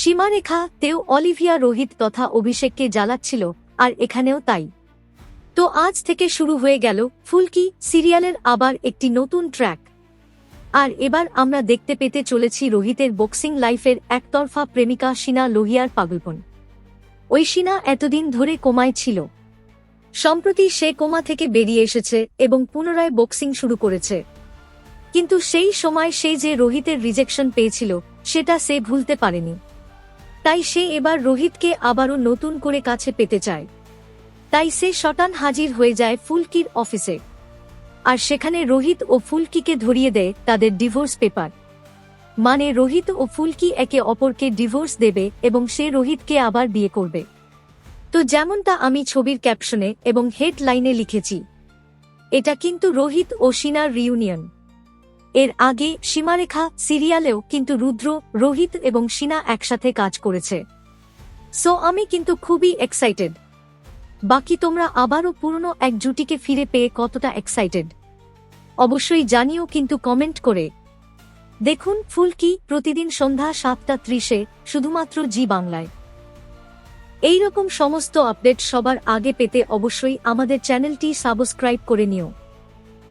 সীমারেখা তেও অলিভিয়া রোহিত তথা অভিষেককে জ্বালাচ্ছিল, আর এখানেও তাই। তো আজ থেকে শুরু হয়ে গেল ফুলকি সিরিয়ালের আবার একটি নতুন ট্র্যাক। আর এবার আমরা দেখতে পেতে চলেছি রোহিতের বক্সিং লাইফের একতরফা প্রেমিকা সিনা লোহিয়ার পাগলপন। ওই সিনা এতদিন ধরে কোমায় ছিল। সম্প্রতি সে কোমা থেকে বেরিয়ে এসেছে এবং পুনরায় বক্সিং শুরু করেছে। কিন্তু সেই সময় সে যে রোহিতের রিজেকশন পেয়েছিল, সেটা সে ভুলতে পারেনি। তাই সে এবার রোহিতকে আবারও নতুন করে কাছে পেতে চায়। তাই সে শটান হাজির হয়ে যায় ফুলকির অফিসে। আর সেখানে রোহিত ও ফুলকিকে ধরিয়ে দেয় তাদের ডিভোর্স পেপার। মানে রোহিত ও ফুলকি একে অপরকে ডিভোর্স দেবে এবং সে রোহিতকে আবার বিয়ে করবে। তো যেমনটা আমি ছবির ক্যাপশনে এবং হেডলাইনে লিখেছি। এটা কিন্তু রোহিত ও সিনার রিউনিয়ন এর আগে সীমারেখা সিরিয়ালেও কিন্তু রুদ্র, রোহিত এবং সিনা একসাথে কাজ করেছে। সো আমি কিন্তু খুবই এক্সাইটেড বাকি তোমরা আবারও পুরনো এক জুটিকে ফিরে পেয়ে কতটা এক্সাইটেড অবশ্যই জানিও কিন্তু কমেন্ট করে। দেখুন ফুলকি প্রতিদিন সন্ধ্যা সাতটা ত্রিশে শুধুমাত্র জি বাংলায়। এইরকম সমস্ত আপডেট সবার আগে পেতে অবশ্যই আমাদের চ্যানেলটি সাবস্ক্রাইব করে নিও।